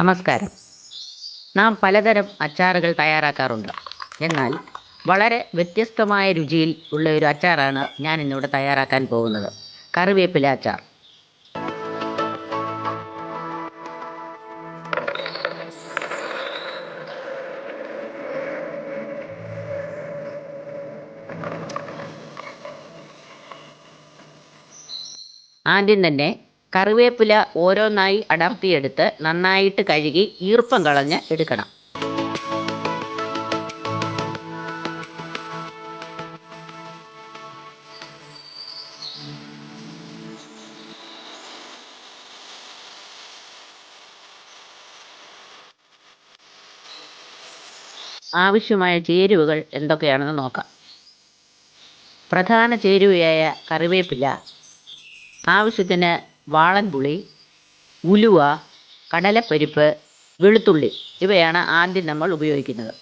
നമസ്കാരം. നാം പലതരം അച്ചാറുകൾ തയ്യാറാക്കാറുണ്ട്. എന്നാൽ വളരെ വ്യത്യസ്തമായ രുചിയിൽ ഉള്ള ഒരു അച്ചാറാണ് ഞാൻ ഇന്നിവിടെ തയ്യാറാക്കാൻ പോകുന്നത്. കറിവേപ്പില അച്ചാർ. ആദ്യം തന്നെ കറിവേപ്പില ഓരോന്നായി അടർത്തിയെടുത്ത് നന്നായിട്ട് കഴുകി ഈർപ്പം കളഞ്ഞ് എടുക്കണം. ആവശ്യമായ ചേരുവകൾ എന്തൊക്കെയാണെന്ന് നോക്കാം. പ്രധാന ചേരുവയായ കറിവേപ്പില ആവശ്യത്തിന് വാളൻപുളി ഉലുവ കടലപ്പരിപ്പ് വെളുത്തുള്ളി ഇവയാണ് ആദ്യം നമ്മൾ ഉപയോഗിക്കുന്നത്.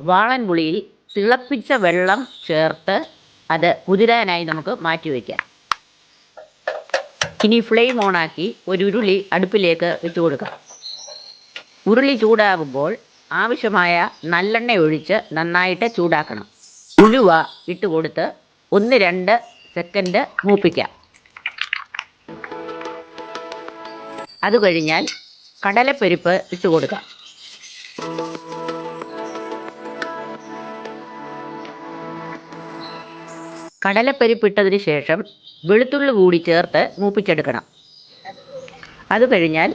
വാളൻപുളിയിൽ തിളപ്പിച്ച വെള്ളം ചേർത്ത് അത് കുതിരാനായി നമുക്ക് മാറ്റി വയ്ക്കാം. ഇനി ഫ്ലെയിം ഓണാക്കി ഒരു ഉരുളി അടുപ്പിലേക്ക് വെച്ച് കൊടുക്കാം ഉരുളി ചൂടാകുമ്പോൾ ആവശ്യമായ നല്ലെണ്ണ ഒഴിച്ച് നന്നായിട്ട് ചൂടാക്കണം. ഉലുവ ഇട്ട് കൊടുത്ത് ഒന്ന് രണ്ട് സെക്കൻഡ് മൂപ്പിക്കാം. അത് കഴിഞ്ഞാൽ കടലപ്പരിപ്പ് ഇട്ട് കൊടുക്കാം. കടലപ്പരിപ്പ് ഇട്ടതിന് ശേഷം വെളുത്തുള്ളി കൂടി ചേർത്ത് മൂപ്പിച്ചെടുക്കണം. അത് കഴിഞ്ഞാൽ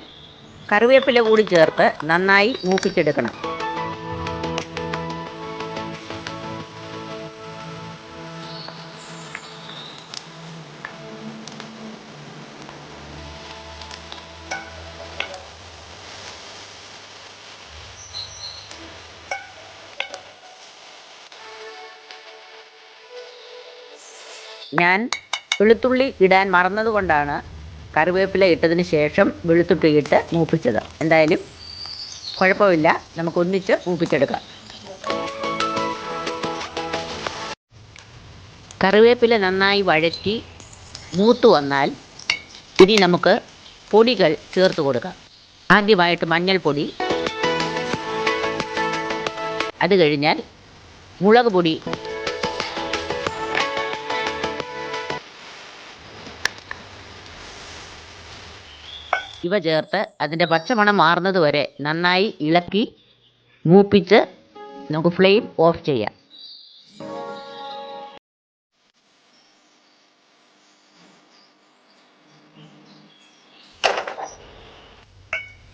കറിവേപ്പില കൂടി ചേർത്ത് നന്നായി മൂപ്പിച്ചെടുക്കണം. ഞാൻ വെളുത്തുള്ളി ഇടാൻ മറന്നതുകൊണ്ടാണ് കറിവേപ്പില ഇട്ടതിന് ശേഷം വെളുത്തുള്ളി ഇട്ട് മൂപ്പിച്ചത്. എന്തായാലും കുഴപ്പമില്ല. നമുക്ക് ഒന്നിച്ച് മൂപ്പിച്ചെടുക്കാം. കറിവേപ്പില നന്നായി വഴറ്റി മൂത്ത് വന്നാൽ ഇനി നമുക്ക് പൊടികൾ ചേർത്ത് കൊടുക്കാം. ആദ്യമായിട്ട് മഞ്ഞൾപ്പൊടി. അത് കഴിഞ്ഞാൽ മുളക് പൊടി. ഇവ ചേർത്ത് അതിന്റെ പച്ചമണം മാറുന്നത് വരെ നന്നായി ഇളക്കി മൂപ്പിച്ച് നമുക്ക് ഫ്ലെയിം ഓഫ് ചെയ്യാം.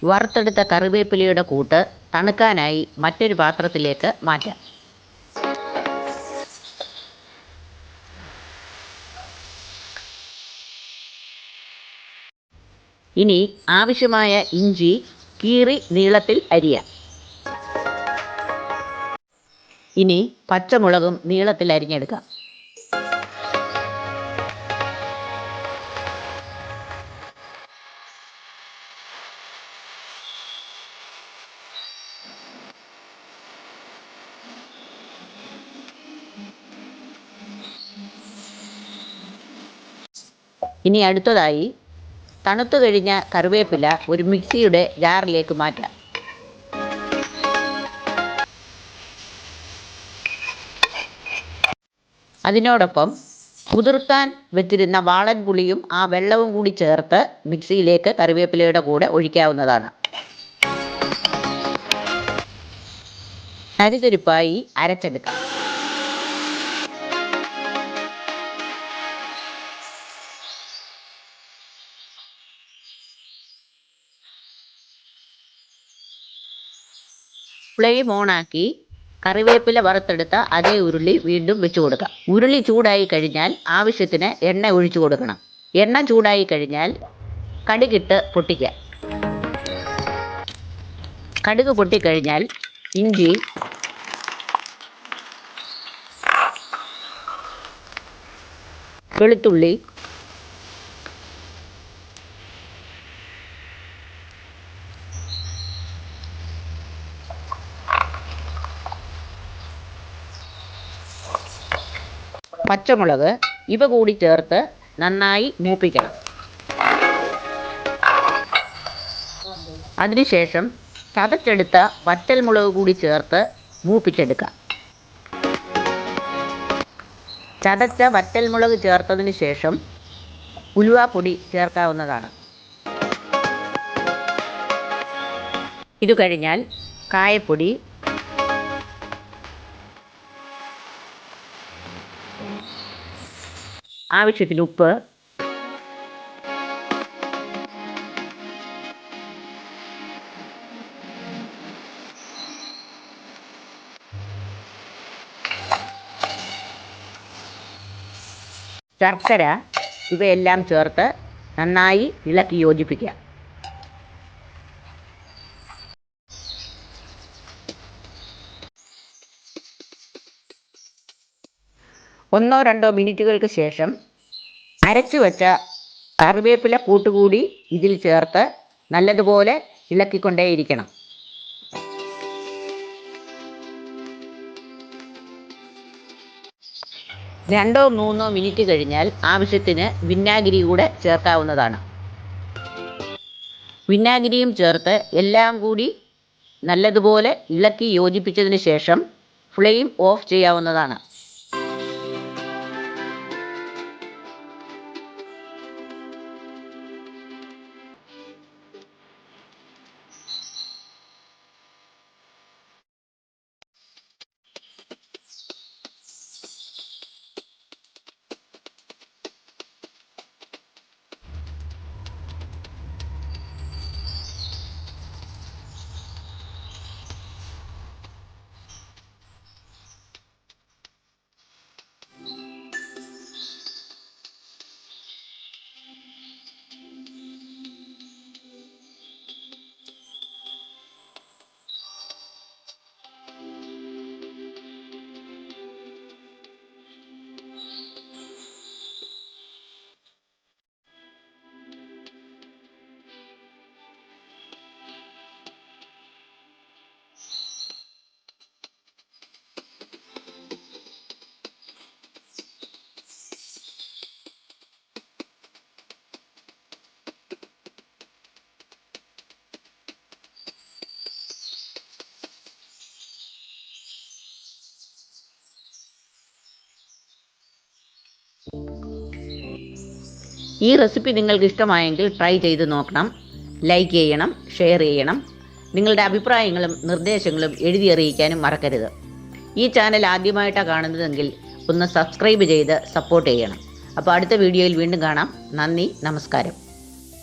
വറുത്തെടുത്ത കറിവേപ്പിലയുടെ കൂട്ട് തണുക്കാനായി മറ്റൊരു പാത്രത്തിലേക്ക് മാറ്റാം. ഇനി ആവശ്യമായ ഇഞ്ചി കീറി നീളത്തിൽ അരിയാം. ഇനി പച്ചമുളകും നീളത്തിൽ അരിഞ്ഞെടുക്കാം. ഇനി അടുത്തതായി തണുത്തു കഴിഞ്ഞ കറിവേപ്പില ഒരു മിക്സിയുടെ ജാറിലേക്ക് മാറ്റാം. അതിനോടൊപ്പം കുതിർത്താൻ വെച്ചിരുന്ന വാളൻ പുളിയും ആ വെള്ളവും കൂടി ചേർത്ത് മിക്സിയിലേക്ക് കറിവേപ്പിലയുടെ കൂടെ ഒഴിക്കാവുന്നതാണ്. അരിതെരുപ്പായി അരച്ചെടുക്കാം. ഫ്ലെയിം ഓണാക്കി കറിവേപ്പില വറുത്തെടുത്ത അതേ ഉരുളി വീണ്ടും വെച്ച് കൊടുക്കാം. ഉരുളി ചൂടായി കഴിഞ്ഞാൽ ആവശ്യത്തിന് എണ്ണ ഒഴിച്ചു കൊടുക്കണം. എണ്ണ ചൂടായി കഴിഞ്ഞാൽ കടുകിട്ട് പൊട്ടിക്കുക. കടുക് പൊട്ടിക്കഴിഞ്ഞാൽ ഇഞ്ചി വെളുത്തുള്ളി പച്ചമുളക് ഇവ കൂടി ചേർത്ത് നന്നായി മൂപ്പിക്കണം. അതിനുശേഷം ചതച്ചെടുത്ത വറ്റൽമുളക് കൂടി ചേർത്ത് മൂപ്പിച്ചെടുക്കാം. ചതച്ച വറ്റൽമുളക് ചേർത്തതിന് ശേഷം ഉലുവാപ്പൊടി ചേർക്കാവുന്നതാണ്. ഇത് കഴിഞ്ഞാൽ കായപ്പൊടി ആവശ്യത്തിന് ഉപ്പ്. ശർക്കര ഇവയെല്ലാം ചേർത്ത് നന്നായി ഇളക്കി യോജിപ്പിക്കുക. ഒന്നോ രണ്ടോ മിനിറ്റുകൾക്ക് ശേഷം അരച്ചു വെച്ച കറിവേപ്പില കൂട്ടുകൂടി ഇതിൽ ചേർത്ത് നല്ലതുപോലെ ഇളക്കിക്കൊണ്ടേയിരിക്കണം. രണ്ടോ മൂന്നോ മിനിറ്റ് കഴിഞ്ഞാൽ ആവശ്യത്തിന് വിനാഗിരി കൂടെ ചേർക്കാവുന്നതാണ്. വിനാഗിരിയും ചേർത്ത് എല്ലാം കൂടി നല്ലതുപോലെ ഇളക്കി യോജിപ്പിച്ചതിന് ശേഷം ഫ്ലെയിം ഓഫ് ചെയ്യാവുന്നതാണ്. ഈ റെസിപ്പി നിങ്ങൾക്ക് ഇഷ്ടമായെങ്കിൽ ട്രൈ ചെയ്ത് നോക്കണം. ലൈക്ക് ചെയ്യണം ഷെയർ ചെയ്യണം. നിങ്ങളുടെ അഭിപ്രായങ്ങളും നിർദ്ദേശങ്ങളും എഴുതി അറിയിക്കാനും മറക്കരുത്. ഈ ചാനൽ ആദ്യമായിട്ടാണ് കാണുന്നതെങ്കിൽ ഒന്ന് സബ്സ്ക്രൈബ് ചെയ്ത് സപ്പോർട്ട് ചെയ്യണം. അപ്പോൾ അടുത്ത വീഡിയോയിൽ വീണ്ടും കാണാം. നന്ദി നമസ്കാരം.